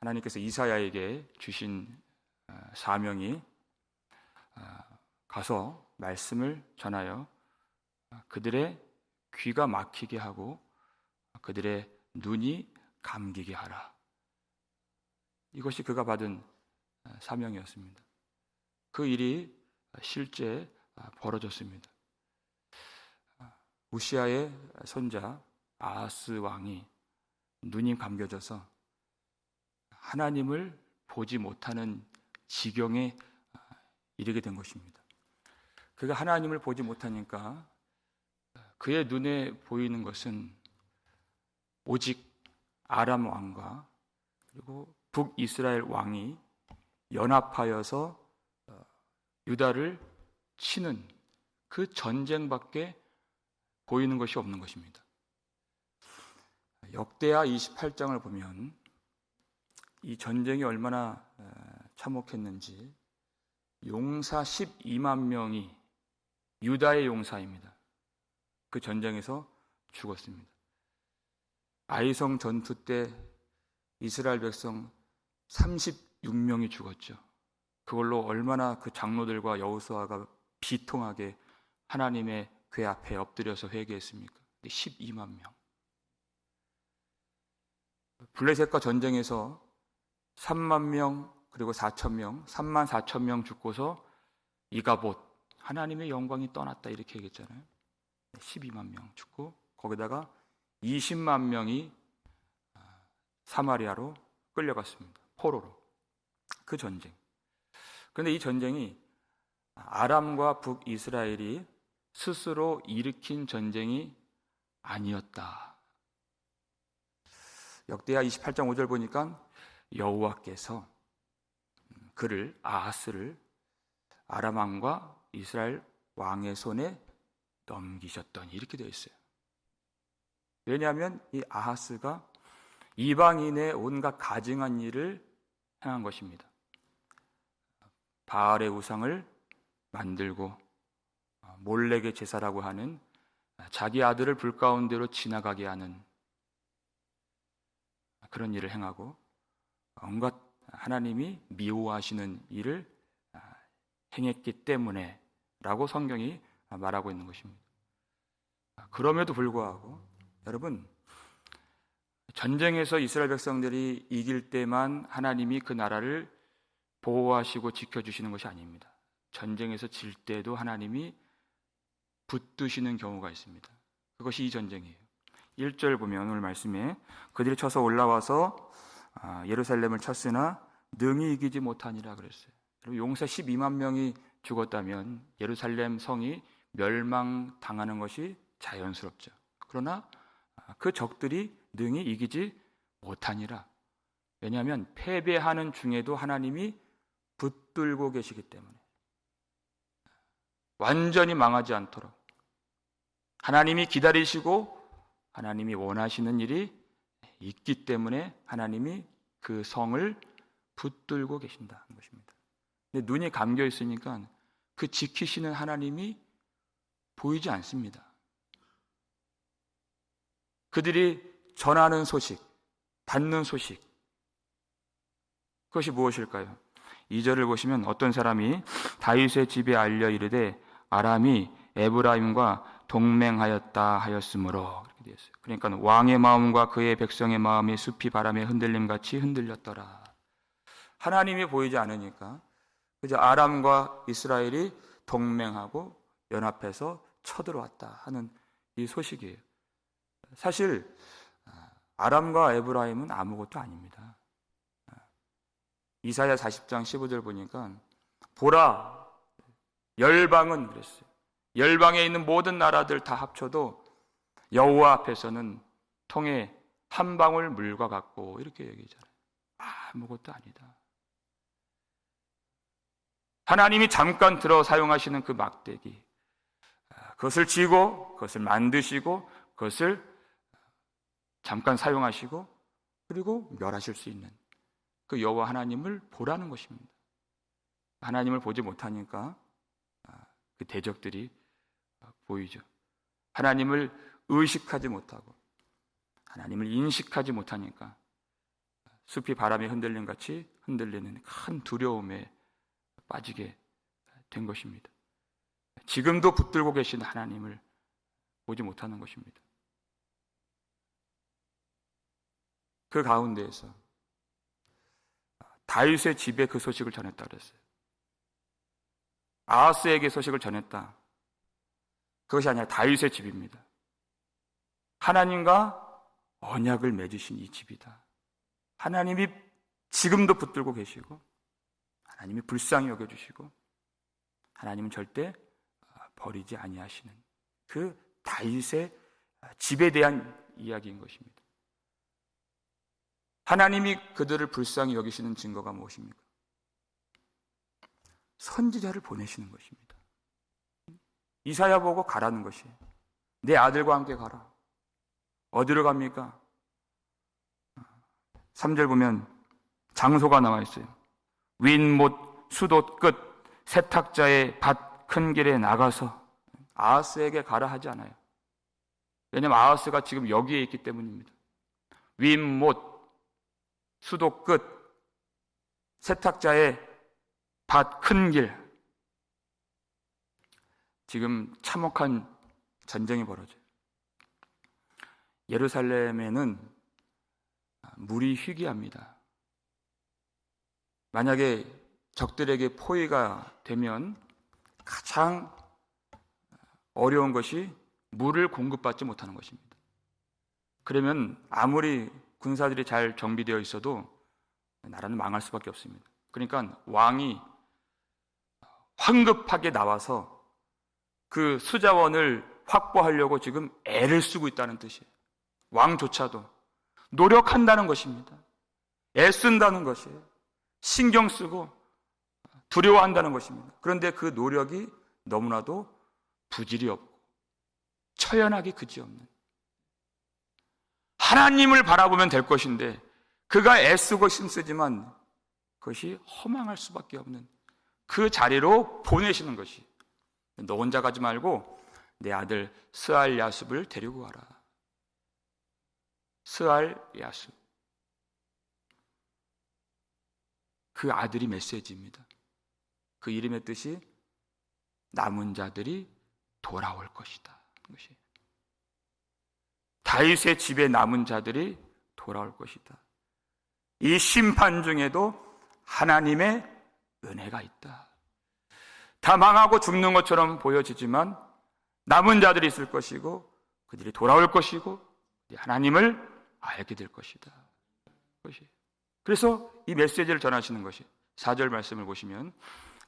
하나님께서 이사야에게 주신 어, 사명이 어, 가서 말씀을 전하여 그들의 귀가 막히게 하고 그들의 눈이 감기게 하라. 이것이 그가 받은 사명이었습니다. 그 일이 실제 벌어졌습니다. 우시아의 손자 아하스 왕이 눈이 감겨져서 하나님을 보지 못하는 지경에 이르게 된 것입니다. 그가 하나님을 보지 못하니까 그의 눈에 보이는 것은 오직 아람 왕과 그리고 북이스라엘 왕이 연합하여서 어, 유다를 치는 그 전쟁밖에 보이는 것이 없는 것입니다. 역대하 28장을 보면 이 전쟁이 얼마나 어, 참혹했는지 용사 12만 명이 유다의 용사입니다. 그 전쟁에서 죽었습니다. 아이성 전투 때 이스라엘 백성 36명이 죽었죠. 그걸로 얼마나 그 장로들과 여호수아가 비통하게 하나님의 궤 앞에 엎드려서 회개했습니까? 12만 명. 블레셋과 전쟁에서 3만 명 그리고 4천 명, 3만 4천 명 죽고서 이가봇 하나님의 영광이 떠났다 이렇게 얘기했잖아요. 12만 명 죽고 거기다가 20만 명이 사마리아로 끌려갔습니다. 포로로. 그 전쟁. 그런데 이 전쟁이 아람과 북이스라엘이 스스로 일으킨 전쟁이 아니었다. 역대하 28장 5절 보니까 여호와께서 그를 아하스를 아람 왕과 이스라엘 왕의 손에 넘기셨더니 이렇게 되어 있어요. 왜냐하면 이 아하스가 이방인의 온갖 가증한 일을 행한 것입니다. 바알의 우상을 만들고 몰래게 제사라고 하는 자기 아들을 불 가운데로 지나가게 하는 그런 일을 행하고 온갖 하나님이 미워하시는 일을 행했기 때문에 라고 성경이 말하고 있는 것입니다. 그럼에도 불구하고 여러분 전쟁에서 이스라엘 백성들이 이길 때만 하나님이 그 나라를 보호하시고 지켜주시는 것이 아닙니다. 전쟁에서 질 때도 하나님이 붙드시는 경우가 있습니다. 그것이 이 전쟁이에요. 1절 보면 오늘 말씀에 그들이 쳐서 올라와서 아, 예루살렘을 쳤으나 능히 이기지 못하니라 그랬어요. 용사 12만 명이 죽었다면 예루살렘 성이 멸망당하는 것이 자연스럽죠. 그러나 아, 그 적들이 능히 이기지 못하니라. 왜냐하면 패배하는 중에도 하나님이 붙들고 계시기 때문에 완전히 망하지 않도록 하나님이 기다리시고 하나님이 원하시는 일이 있기 때문에 하나님이 그 성을 붙들고 계신다는 것입니다. 근데 눈이 감겨 있으니까 그 지키시는 하나님이 보이지 않습니다. 그들이 전하는 소식, 받는 소식, 그것이 무엇일까요? 2절을 보시면 어떤 사람이 다윗의 집에 알려 이르되 아람이 에브라임과 동맹하였다 하였으므로 되었어요. 그러니까 왕의 마음과 그의 백성의 마음이 숲이 바람에 흔들림 같이 흔들렸더라. 하나님이 보이지 않으니까 그저 아람과 이스라엘이 동맹하고 연합해서 쳐들어왔다 하는 이 소식이에요. 사실 아람과 에브라임은 아무것도 아닙니다. 이사야 40장 15절 보니까 보라 열방은 그랬어요. 열방에 있는 모든 나라들 다 합쳐도 여호와 앞에서는 통에 한 방울 물과 같고 이렇게 얘기잖아요. 아무것도 아니다. 하나님이 잠깐 들어 사용하시는 그 막대기, 그것을 쥐고, 그것을 만드시고, 그것을 잠깐 사용하시고, 그리고 멸하실 수 있는 그 여호와 하나님을 보라는 것입니다. 하나님을 보지 못하니까 아, 그 대적들이 보이죠. 하나님을 의식하지 못하고 하나님을 인식하지 못하니까 숲이 바람에 흔들림 같이 흔들리는 큰 두려움에 빠지게 된 것입니다. 지금도 붙들고 계신 하나님을 보지 못하는 것입니다. 그 가운데에서 다윗의 집에 그 소식을 전했다 그랬어요. 아하스에게 소식을 전했다. 그것이 아니라 다윗의 집입니다. 하나님과 언약을 맺으신 이 집이다. 하나님이 지금도 붙들고 계시고 하나님이 불쌍히 여겨 주시고 하나님은 절대 버리지 아니하시는 그 다윗의 집에 대한 이야기인 것입니다. 하나님이 그들을 불쌍히 여기시는 증거가 무엇입니까? 선지자를 보내시는 것입니다. 이사야 보고 가라는 것이에요. 내 아들과 함께 가라. 어디로 갑니까? 3절 보면 장소가 나와 있어요. 윈못 수도 끝 세탁자의 밭 큰 길에 나가서 아하스에게 가라 하지 않아요. 왜냐하면 아하스가 지금 여기에 있기 때문입니다. 윈못 수도 끝 세탁자의 밭 큰 길. 지금 참혹한 전쟁이 벌어져요. 예루살렘에는 물이 희귀합니다. 만약에 적들에게 포위가 되면 가장 어려운 것이 물을 공급받지 못하는 것입니다. 그러면 아무리 군사들이 잘 정비되어 있어도 나라는 망할 수밖에 없습니다. 그러니까 왕이 황급하게 나와서 그 수자원을 확보하려고 지금 애를 쓰고 있다는 뜻이에요. 왕조차도 노력한다는 것입니다. 애쓴다는 것이에요. 신경 쓰고 두려워한다는 것입니다. 그런데 그 노력이 너무나도 부질이 없고 처연하기 그지없는 하나님을 바라보면 될 것인데 그가 애쓰고 힘쓰지만 그것이 허망할 수밖에 없는 그 자리로 보내시는 것이 너 혼자 가지 말고 내 아들 스알 야습을 데리고 가라. 스알 야습. 그 아들이 메시지입니다. 그 이름의 뜻이 남은 자들이 돌아올 것이다. 것이 다윗의 집에 남은 자들이 돌아올 것이다. 이 심판 중에도 하나님의 은혜가 있다. 다 망하고 죽는 것처럼 보여지지만 남은 자들이 있을 것이고 그들이 돌아올 것이고 하나님을 알게 될 것이다. 것이. 그래서 이 메시지를 전하시는 것이 4절 말씀을 보시면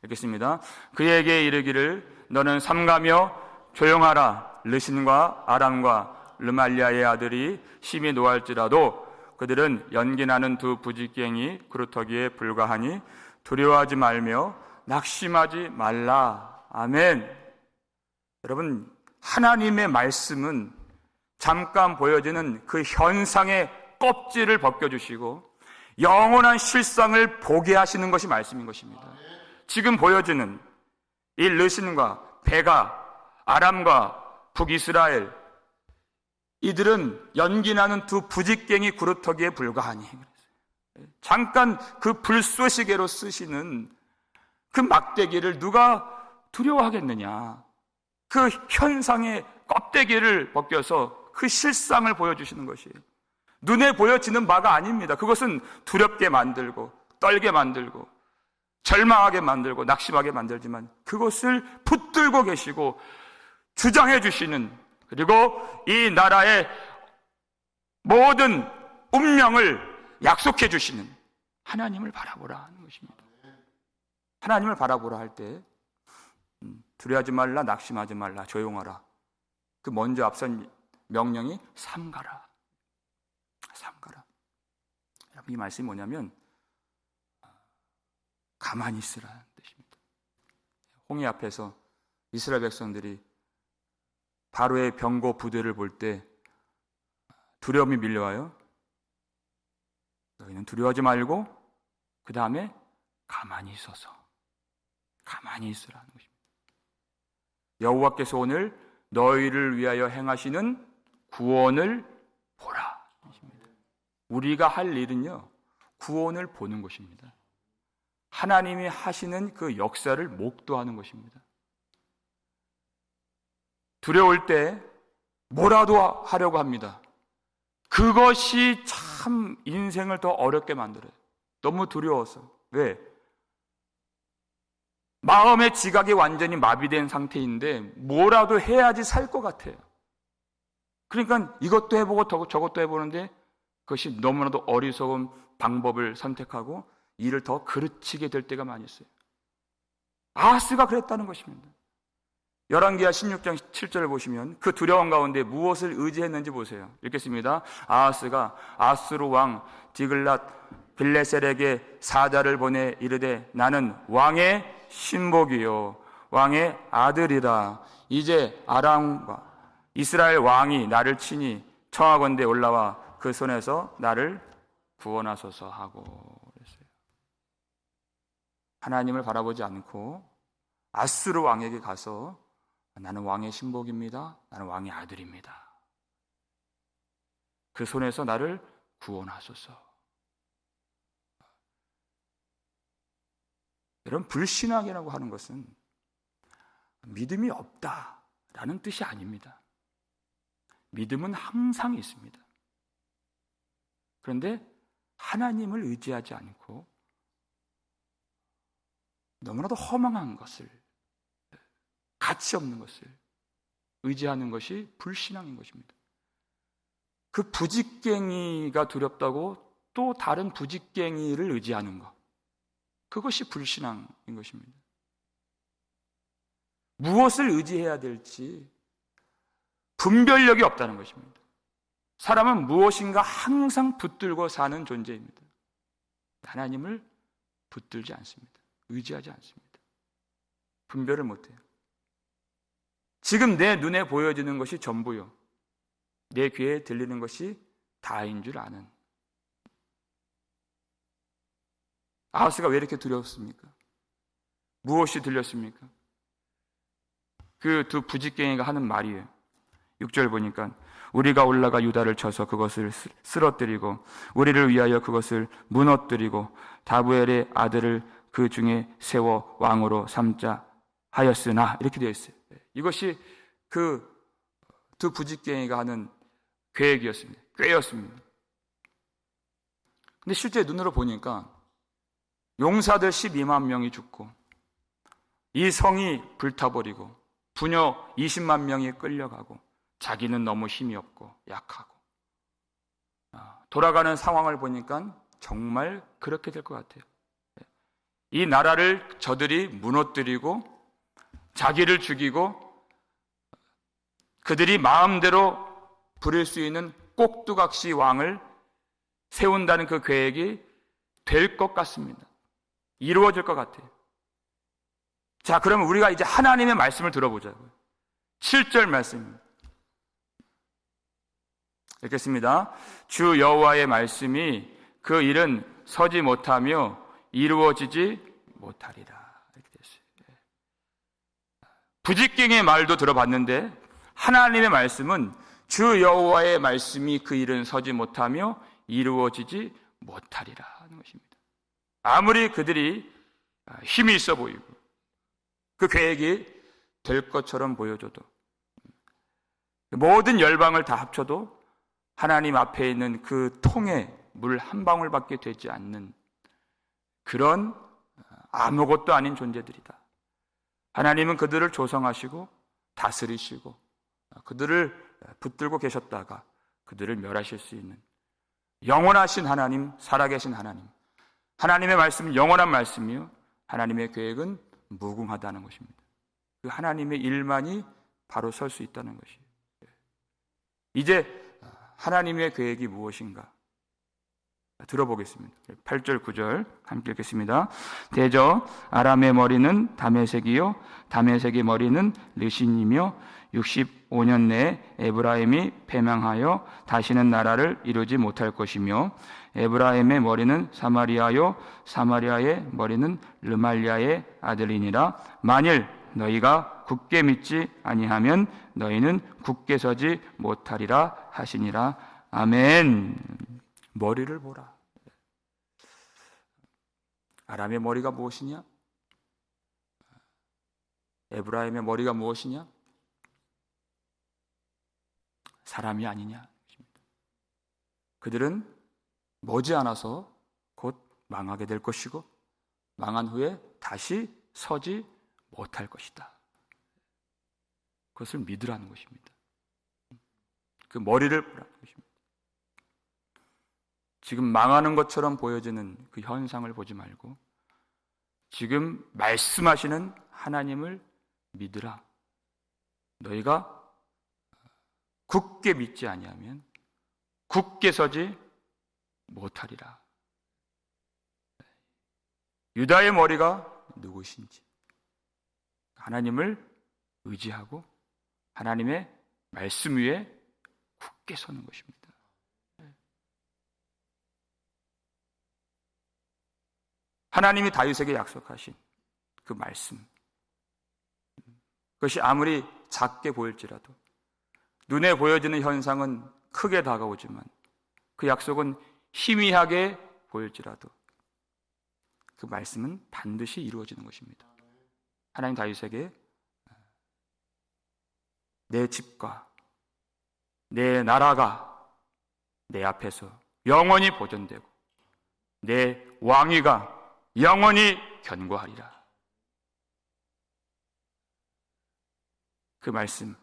읽겠습니다. 그에게 이르기를 너는 삼가며 조용하라 르신과 아람과 르말리아의 아들이 심히 노할지라도 그들은 연기나는 두 부지깽이 그루터기에 불과하니 두려워하지 말며 낙심하지 말라. 아멘. 여러분, 하나님의 말씀은 잠깐 보여지는 그 현상의 껍질을 벗겨주시고 영원한 실상을 보게 하시는 것이 말씀인 것입니다. 지금 보여지는 이 르신과 베가, 아람과 북이스라엘 이들은 연기나는 두 부직갱이 구루터기에 불과하니 잠깐 그 불쏘시개로 쓰시는 그 막대기를 누가 두려워하겠느냐 그 현상의 껍데기를 벗겨서 그 실상을 보여주시는 것이에요 눈에 보여지는 바가 아닙니다 그것은 두렵게 만들고 떨게 만들고 절망하게 만들고 낙심하게 만들지만 그것을 붙들고 계시고 주장해 주시는 그리고 이 나라의 모든 운명을 약속해 주시는 하나님을 바라보라 하는 것입니다. 하나님을 바라보라 할때 음, 두려워하지 말라, 낙심하지 말라, 조용하라. 그 먼저 앞선 명령이 삼가라. 삼가라. 이 말씀이 뭐냐면 가만히 있으라는 뜻입니다. 홍해 앞에서 이스라엘 백성들이 바로의 병고 부대를 볼 때 두려움이 밀려와요. 너희는 두려워하지 말고 그 다음에 가만히 있어서 가만히 있으라는 것입니다. 여호와께서 오늘 너희를 위하여 행하시는 구원을 보라. 우리가 할 일은요 구원을 보는 것입니다. 하나님이 하시는 그 역사를 목도하는 것입니다. 두려울 때 뭐라도 하려고 합니다. 그것이 참 인생을 더 어렵게 만들어요. 너무 두려워서. 왜? 마음의 지각이 완전히 마비된 상태인데 뭐라도 해야지 살 것 같아요. 그러니까 이것도 해보고 저것도 해보는데 그것이 너무나도 어리석은 방법을 선택하고 일을 더 그르치게 될 때가 많이 있어요. 아스가 그랬다는 것입니다. 열왕기하 16장 7절을 보시면 그 두려움 가운데 무엇을 의지했는지 보세요. 읽겠습니다. 아하스가 아스루 왕 디글랏 빌레셀에게 사자를 보내 이르되 나는 왕의 신복이요 왕의 아들이다. 이제 아람과 이스라엘 왕이 나를 치니 청하건대 올라와 그 손에서 나를 구원하소서 하고 그랬어요. 하나님을 바라보지 않고 아스루 왕에게 가서 나는 왕의 신복입니다. 나는 왕의 아들입니다. 그 손에서 나를 구원하소서. 여러분, 불신앙이라고 하는 것은 믿음이 없다라는 뜻이 아닙니다. 믿음은 항상 있습니다. 그런데 하나님을 의지하지 않고 너무나도 허망한 것을 가치 없는 것을 의지하는 것이 불신앙인 것입니다. 그 부직갱이가 두렵다고 또 다른 부직갱이를 의지하는 것. 그것이 불신앙인 것입니다. 무엇을 의지해야 될지 분별력이 없다는 것입니다. 사람은 무엇인가 항상 붙들고 사는 존재입니다. 하나님을 붙들지 않습니다. 의지하지 않습니다. 분별을 못해요. 지금 내 눈에 보여지는 것이 전부요. 내 귀에 들리는 것이 다인 줄 아는. 아하스가 왜 이렇게 두려웠습니까? 무엇이 들렸습니까? 그 두 부직갱이가 하는 말이에요. 6절 보니까 우리가 올라가 유다를 쳐서 그것을 쓰러뜨리고 우리를 위하여 그것을 무너뜨리고 다부엘의 아들을 그 중에 세워 왕으로 삼자 하였으나 이렇게 되어 있어요. 이것이 그 두 부직갱이가 하는 계획이었습니다. 꾀였습니다. 근데 실제 눈으로 보니까 용사들 12만 명이 죽고 이 성이 불타버리고 부녀 20만 명이 끌려가고 자기는 너무 힘이 없고 약하고 아, 돌아가는 상황을 보니까 정말 그렇게 될 것 같아요. 이 나라를 저들이 무너뜨리고 자기를 죽이고 그들이 마음대로 부릴 수 있는 꼭두각시 왕을 세운다는 그 계획이 될 것 같습니다. 이루어질 것 같아요. 자, 그러면 우리가 이제 하나님의 말씀을 들어보자고요. 7절 말씀입니다. 읽겠습니다. 주 여호와의 말씀이 그 일은 서지 못하며 이루어지지 못하리라. 이렇게 됐어요. 예. 부직갱의 말도 들어봤는데 하나님의 말씀은 주 여호와의 말씀이 그 일은 서지 못하며 이루어지지 못하리라 하는 것입니다. 아무리 그들이 힘이 있어 보이고 그 계획이 될 것처럼 보여줘도 모든 열방을 다 합쳐도 하나님 앞에 있는 그 통에 물 한 방울밖에 되지 않는 그런 아무것도 아닌 존재들이다. 하나님은 그들을 조성하시고 다스리시고 그들을 붙들고 계셨다가 그들을 멸하실 수 있는 영원하신 하나님, 살아계신 하나님. 하나님의 말씀은 영원한 말씀이요. 하나님의 계획은 무궁하다는 것입니다. 그 하나님의 일만이 바로 설 수 있다는 것이에요. 이제 하나님의 계획이 무엇인가? 들어보겠습니다. 8절, 9절 함께 읽겠습니다. 대저 아람의 머리는 다메색이요 다메색의 머리는 르신이며 65년 내에 에브라임이 패망하여 다시는 나라를 이루지 못할 것이며 에브라임의 머리는 사마리아요 사마리아의 머리는 르말리아의 아들이니라 만일 너희가 굳게 믿지 아니하면 너희는 굳게 서지 못하리라 하시니라. 아멘. 머리를 보라. 아람의 머리가 무엇이냐? 에브라임의 머리가 무엇이냐? 사람이 아니냐? 그들은 머지않아서 곧 망하게 될 것이고 망한 후에 다시 서지 못할 것이다. 그것을 믿으라는 것입니다. 그 머리를 보라는 것입니다. 지금 망하는 것처럼 보여지는 그 현상을 보지 말고 지금 말씀하시는 하나님을 믿으라. 너희가 굳게 믿지 아니하면 굳게 서지 못하리라. 유다의 머리가 누구신지 하나님을 의지하고 하나님의 말씀 위에 굳게 서는 것입니다. 하나님이 다윗에게 약속하신 그 말씀. 그것이 아무리 작게 보일지라도 눈에 보여지는 현상은 크게 다가오지만 그 약속은 희미하게 보일지라도 그 말씀은 반드시 이루어지는 것입니다. 하나님 다윗에게 내 집과 내 나라가 내 앞에서 영원히 보존되고 내 왕위가 영원히 견고하리라. 그 말씀,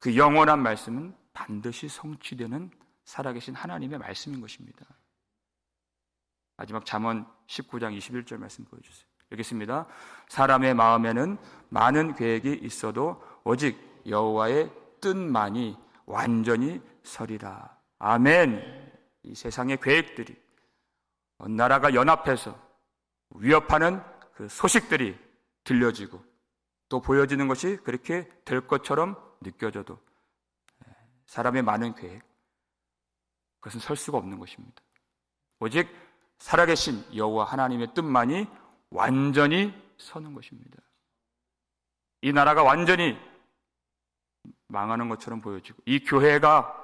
그 영원한 말씀은 반드시 성취되는 살아계신 하나님의 말씀인 것입니다. 마지막 잠언 19장 21절 말씀 보여주세요. 읽겠습니다. 사람의 마음에는 많은 계획이 있어도 오직 여호와의 뜻만이 완전히 서리라. 아멘. 이 세상의 계획들이 나라가 연합해서 위협하는 그 소식들이 들려지고 또 보여지는 것이 그렇게 될 것처럼 느껴져도 사람의 많은 계획 그것은 설 수가 없는 것입니다. 오직 살아계신 여호와 하나님의 뜻만이 완전히 서는 것입니다. 이 나라가 완전히 망하는 것처럼 보여지고 이 교회가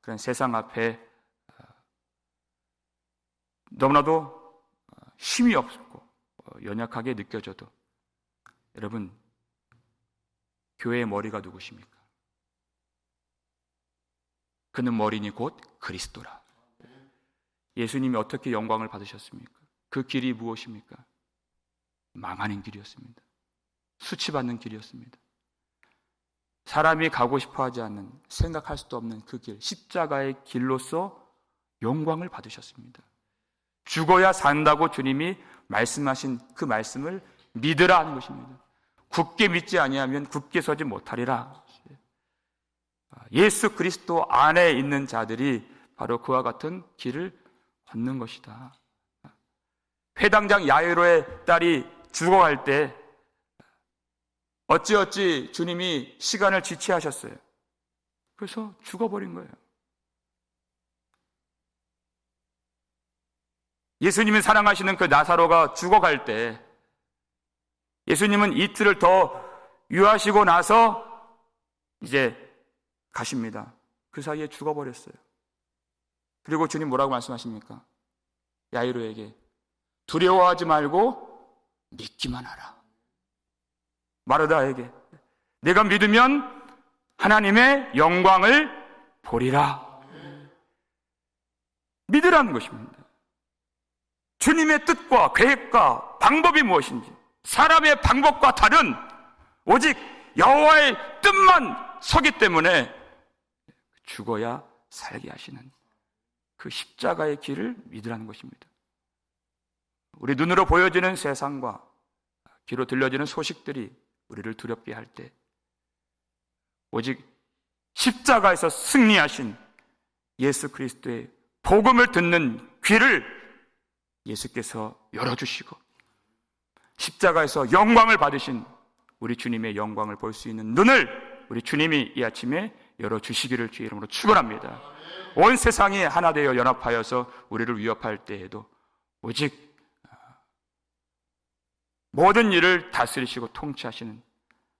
그런 세상 앞에 어, 너무나도 어, 힘이 없고 어, 연약하게 느껴져도 여러분 교회의 머리가 누구십니까? 그는 머리니 곧 그리스도라. 예수님이 어떻게 영광을 받으셨습니까? 그 길이 무엇입니까? 망하는 길이었습니다. 수치받는 길이었습니다. 사람이 가고 싶어 하지 않는, 생각할 수도 없는 그 길, 십자가의 길로서 영광을 받으셨습니다. 죽어야 산다고 주님이 말씀하신 그 말씀을 믿으라 하는 것입니다. 굳게 믿지 아니하면 굳게 서지 못하리라. 예수 그리스도 안에 있는 자들이 바로 그와 같은 길을 걷는 것이다. 회당장 야이로의 딸이 죽어갈 때 어찌어찌 주님이 시간을 지체하셨어요. 그래서 죽어버린 거예요. 예수님이 사랑하시는 그 나사로가 죽어갈 때 예수님은 이틀을 더 유하시고 나서 이제 가십니다. 그 사이에 죽어버렸어요. 그리고 주님 뭐라고 말씀하십니까? 야이로에게 두려워하지 말고 믿기만 하라. 마르다에게 내가 믿으면 하나님의 영광을 보리라. 믿으라는 것입니다. 주님의 뜻과 계획과 방법이 무엇인지 사람의 방법과 다른 오직 여호와의 뜻만 서기 때문에 죽어야 살게 하시는 그 십자가의 길을 믿으라는 것입니다. 우리 눈으로 보여지는 세상과 귀로 들려지는 소식들이 우리를 두렵게 할 때, 오직 십자가에서 승리하신 예수 그리스도의 복음을 듣는 귀를 예수께서 열어주시고, 십자가에서 영광을 받으신 우리 주님의 영광을 볼 수 있는 눈을 우리 주님이 이 아침에 열어주시기를 주의 이름으로 축원합니다. 온 세상이 하나 되어 연합하여서 우리를 위협할 때에도 오직 모든 일을 다스리시고 통치하시는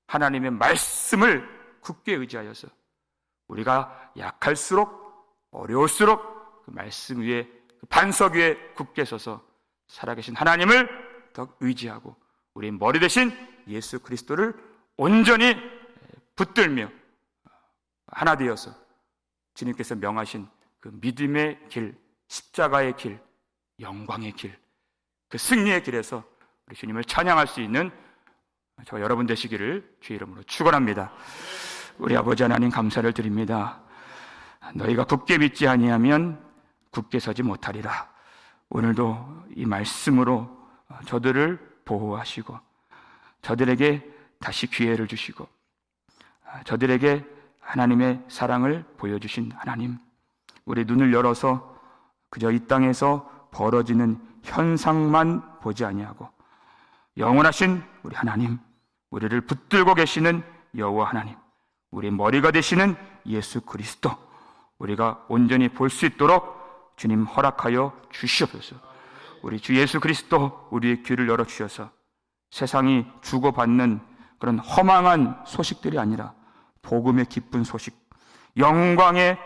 하나님의 말씀을 굳게 의지하여서 우리가 약할수록 어려울수록 그 말씀 위에 그 반석 위에 굳게 서서 살아계신 하나님을 더 의지하고 우리 머리 대신 예수 그리스도를 온전히 붙들며 하나 되어서 주님께서 명하신 그 믿음의 길, 십자가의 길, 영광의 길, 그 승리의 길에서 우리 주님을 찬양할 수 있는 저 여러분 되시기를 주의 이름으로 축원합니다. 우리 아버지 하나님 감사를 드립니다. 너희가 굳게 믿지 아니하면 굳게 서지 못하리라. 오늘도 이 말씀으로 저들을 보호하시고 저들에게 다시 기회를 주시고 저들에게 하나님의 사랑을 보여주신 하나님, 우리 눈을 열어서 그저 이 땅에서 벌어지는 현상만 보지 아니하고 영원하신 우리 하나님, 우리를 붙들고 계시는 여호와 하나님, 우리 머리가 되시는 예수 그리스도, 우리가 온전히 볼 수 있도록 주님 허락하여 주시옵소서. 우리 주 예수 그리스도 우리의 귀를 열어 주셔서 세상이 주고받는 그런 허망한 소식들이 아니라 복음의 기쁜 소식, 영광의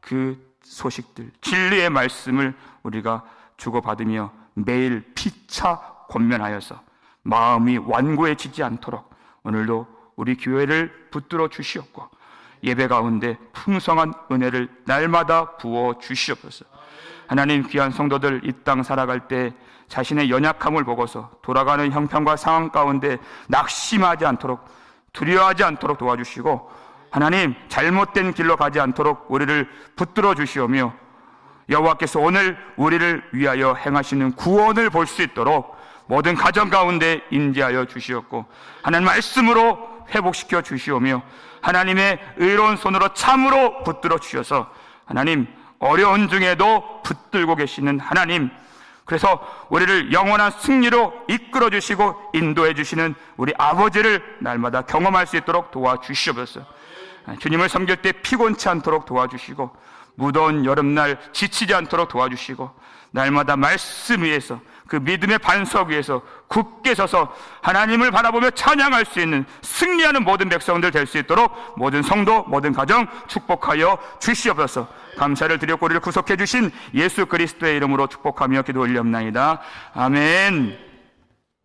그 소식들, 진리의 말씀을 우리가 주고받으며 매일 피차 권면하여서 마음이 완고해지지 않도록 오늘도 우리 교회를 붙들어 주시옵고 예배 가운데 풍성한 은혜를 날마다 부어 주시옵소서. 하나님 귀한 성도들 이 땅 살아갈 때 자신의 연약함을 보고서 돌아가는 형편과 상황 가운데 낙심하지 않도록 두려워하지 않도록 도와주시고 하나님 잘못된 길로 가지 않도록 우리를 붙들어 주시오며 여호와께서 오늘 우리를 위하여 행하시는 구원을 볼 수 있도록 모든 가정 가운데 인지하여 주시옵고 하나님 말씀으로 회복시켜 주시오며 하나님의 의로운 손으로 참으로 붙들어 주셔서 하나님 어려운 중에도 붙들고 계시는 하나님 그래서 우리를 영원한 승리로 이끌어 주시고 인도해 주시는 우리 아버지를 날마다 경험할 수 있도록 도와주시옵소서. 주님을 섬길 때 피곤치 않도록 도와주시고 무더운 여름날 지치지 않도록 도와주시고 날마다 말씀 위에서 그 믿음의 반석 위에서 굳게 서서 하나님을 바라보며 찬양할 수 있는 승리하는 모든 백성들 될 수 있도록 모든 성도, 모든 가정 축복하여 주시옵소서. 감사를 드려 우리를 구속해 주신 예수 그리스도의 이름으로 축복하며 기도 올리옵나이다. 아멘.